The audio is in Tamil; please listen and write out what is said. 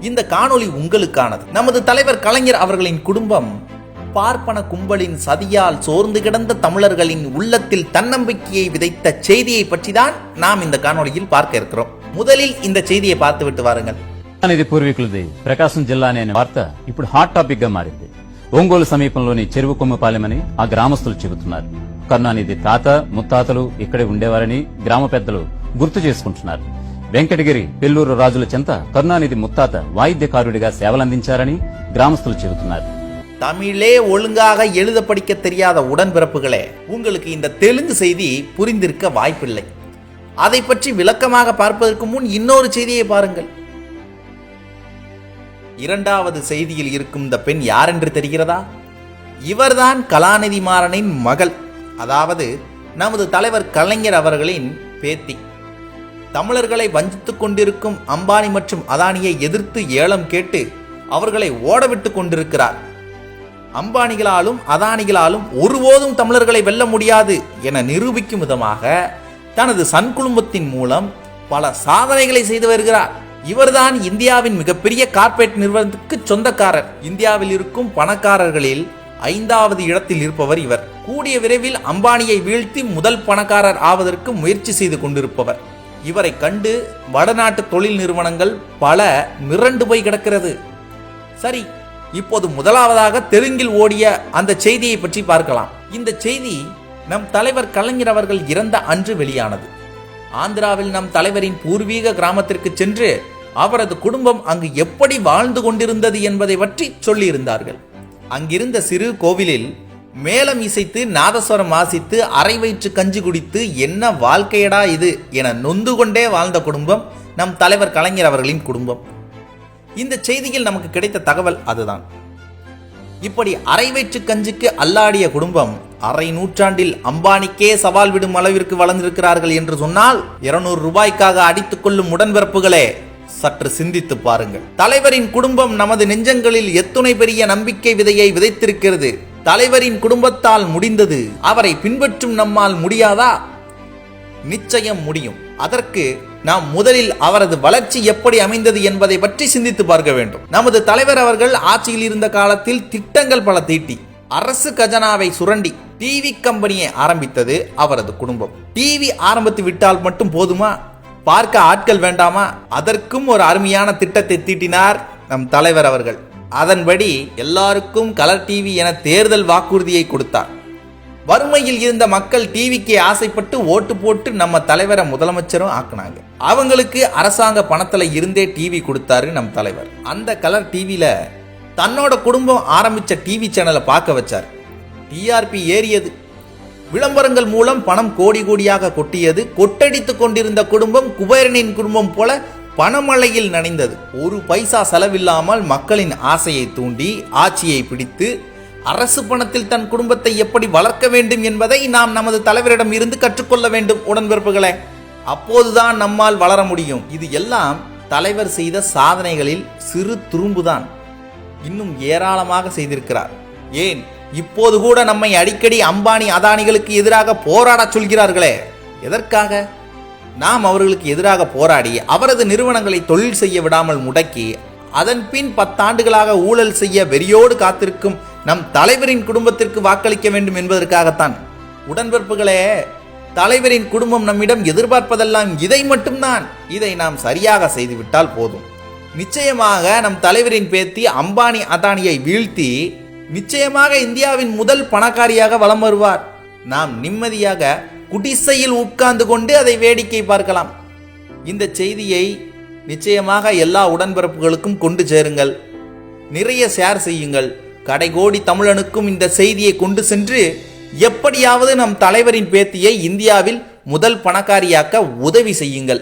இந்த காணொளி உங்களுக்கானது நமது தலைவர் கலைஞர் அவர்களின் குடும்பம் பார்ப்பன கும்பலின் சதியால் சோர்ந்து கிடந்த தமிழர்களின் உள்ளத்தில் தன்னம்பிக்கையை விதைத்த செய்தியை பற்றி தான் நாம் இந்த காணொளியில் பார்க்க இருக்கிறோம் முதலில் இந்த செய்தியை பார்த்துவிட்டு வாருங்கள் అనేది పూర్వీకులది ప్రకాశం జిల్లానే అనే వార్త ఇప్పుడు హాట్ టాపిక్ గా మారింది ఒంగోలు సమీపంలోని చెరువు కొమ్మపాలెమని ఆ గ్రామస్తులు చెబుతున్నారు కరుణానిధి తాత ముత్తాతలు ఇక్కడే ఉండేవారని గ్రామ పెద్దలు గుర్తు చేసుకుంటున్నారు వెంకటగిరి పెల్లూరు రాజుల చెంత కరుణానిధి ముత్తాత వాయిద్యకారుడిగా సేవలందించారని గ్రామస్తులు చెబుతున్నారు தமிழே ஒழுங்காக எழுத படிக்க தெரியாத உடன்பிறப்புகளே உங்களுக்கு இந்த தெலுங்கு செய்தி புரிந்திருக்க வாய்ப்பில்லை அதை பற்றி விளக்கமாக பார்ப்பதற்கு முன் இன்னொரு செய்தியை பாருங்கள் இரண்டாவது செய்தியில் இருக்கும் இந்த பெண் யார் என்று தெரிகிறதா இவர்தான் கலாநிதி மாறனின் மகள் அதாவது நமது தலைவர் கலைஞர் அவர்களின் பேத்தி தமிழர்களை வஞ்சித்துக் கொண்டிருக்கும் அம்பானி மற்றும் அதானியை எதிர்த்து ஏலம் கேட்டு அவர்களை ஓடவிட்டுக் கொண்டிருக்கிறார். அம்பானிகளாலும் அதானிகளாலும் ஒருபோதும் தமிழர்களை வெல்ல முடியாது என நிரூபிக்கும் விதமாக தனது சன் குடும்பத்தின் மூலம் பல சாதனைகளை செய்து வருகிறார். இவர்தான் இந்தியாவின் மிகப்பெரிய கார்ப்பரேட் நிறுவனத்துக்கு சொந்தக்காரர். இந்தியாவில் இருக்கும் பணக்காரர்களில் ஐந்தாவது இடத்தில் இருப்பவர் இவர். கூடிய விரைவில் அம்பானியை வீழ்த்தி முதல் பணக்காரர் ஆவதற்கு முயற்சி செய்து கொண்டிருப்பவர். இவரை கண்டு வடநாட்டு தொழில் நிறுவனங்கள் பல மிரண்டு போய் கிடக்கிறது. சரி இப்போது முதலாவதாக தெலுங்கில் ஓடிய அந்த செய்தியை பற்றி பார்க்கலாம். இந்த செய்தி நம் தலைவர் கலைஞர் அவர்கள் இறந்த அன்று வெளியானது. ஆந்திராவில் நம் தலைவரின் பூர்வீக கிராமத்திற்கு சென்று அவரது குடும்பம் அங்கு எப்படி வாழ்ந்து கொண்டிருந்தது என்பதை பற்றி சொல்லியிருந்தார்கள். அங்கிருந்த சிறு கோவிலில் மேளம் இசைத்து நாதஸ்வரம் வாசித்து அரை வயிற்று கஞ்சி குடித்து என்ன வாழ்க்கையடா இது என நொந்து கொண்டே வாழ்ந்த குடும்பம் நம் தலைவர் கலைஞர் அவர்களின் குடும்பம். இந்த செய்தியில் நமக்கு கிடைத்த தகவல் அதுதான். இப்படி அரை வயிற்று கஞ்சிக்கு அல்லாடிய குடும்பம் அரை நூற்றாண்டில் அம்பானிக்கே சவால் விடும் அளவிற்கு வளர்ந்திருக்கிறார்கள் என்று சொன்னால் இருநூறு ரூபாய்க்காக அடித்துக் கொள்ளும் உடன்பிறப்புகளே சற்று சிந்தித்து பாருங்கள். தலைவரின் குடும்பம் நமது நெஞ்சங்களில் எத்துணை பெரிய நம்பிக்கை விதையை விதைத்திருக்கிறது. தலைவரின் குடும்பத்தால் முடிந்தது. அவரை பின்பற்றும் நம்மால் முடியாதா? நிச்சயம் முடியும். அதற்கு நாம் முதலில் அவரது வளர்ச்சி எப்படி அமைந்தது என்பதை பற்றி சிந்தித்து பார்க்க வேண்டும். நமது தலைவர் அவர்கள் ஆட்சியில் இருந்த காலத்தில் திட்டங்கள் பல தீட்டி அரசு கஜனாவை சுரண்டி டிவி கம்பெனியை ஆரம்பித்தது அவரது குடும்பம். டிவி ஆரம்பித்து விட்டால் மட்டும் போதுமா? பார்க்க ஆட்கள் வேண்டாமா? அதற்கும் ஒரு அருமையான திட்டத்தை தீட்டினார் நம் தலைவர் அவர்கள். அதன்படி எல்லாருக்கும் கலர் டிவி என தேர்தல் வாக்குறுதியை கொடுத்தார். வறுமையில் இருந்த மக்கள் டிவிக்கு ஆசைப்பட்டு ஓட்டு போட்டு நம்ம தலைவரை முதலமைச்சரும் ஆக்குனாங்க. அவங்களுக்கு அரசாங்க பணத்துல இருந்தே டிவி கொடுத்தாரு நம் தலைவர். அந்த கலர் டிவியில தன்னோட குடும்பம் ஆரம்பிச்ச டிவி சேனலை பார்க்க வச்சார். டிஆர்பி ஏறியது. விளம்பரங்கள் மூலம் பணம் கோடி கோடியாக கொட்டியது. கொட்டடித்துக் கொண்டிருந்த குடும்பம் குபேரனின் குடும்பம் போல பணமழையில் நனைந்தது. ஒரு பைசா செலவில்லாமல் மக்களின் ஆசையை தூண்டி ஆட்சியை பிடித்து அரசு பணத்தில் தன் குடும்பத்தை எப்படி வளர்க்க வேண்டும் என்பதை நாம் நமது தலைவரிடம் இருந்து கற்றுக்கொள்ள வேண்டும் உடன்பிறப்புகளே. அப்போதுதான் நம்மால் வளர முடியும். இது எல்லாம் தலைவர் செய்த சாதனைகளில் சிறு துரும்புதான். இன்னும் ஏராளமாக செய்திருக்கிறார். ஏன்? இப்போது கூட நம்மை அடிக்கடி அம்பானி அதானிகளுக்கு எதிராக போராடச் சொல்கிறார்களே. எதற்காக? நாம் அவர்களுக்கு எதிராக போராடி அவரது நிறுவனங்களை தொழில் செய்ய விடாமல் முடக்கி அதன் பின் பத்தாண்டுகளாக ஊழல் செய்ய வெறியோடு காத்திருக்கும் நம் தலைவரின் குடும்பத்திற்கு வாக்களிக்க வேண்டும் என்பதற்காகத்தான். உடன்பிறப்புகளே தலைவரின் குடும்பம் நம்மிடம் எதிர்பார்ப்பதெல்லாம் இதை மட்டும்தான். இதை நாம் சரியாக செய்துவிட்டால் போதும். நிச்சயமாக நம் தலைவரின் பேத்தி அம்பானி அதானியை வீழ்த்தி நிச்சயமாக இந்தியாவின் முதல் பணக்காரியாக வலம் வருவார். நாம் நிம்மதியாக குடிசையில் உட்கார்ந்து கொண்டு அதை வேடிக்கை பார்க்கலாம். இந்த செய்தியை நிச்சயமாக எல்லா உடன்பிறப்புகளுக்கும் கொண்டு சேருங்கள். நிறைய ஷேர் செய்யுங்கள். கடைகோடி தமிழனுக்கும் இந்த செய்தியை கொண்டு சென்று எப்படியாவது நம் தலைவரின் பேத்தியை இந்தியாவில் முதல் பணக்காரியாக்க உதவி செய்யுங்கள்.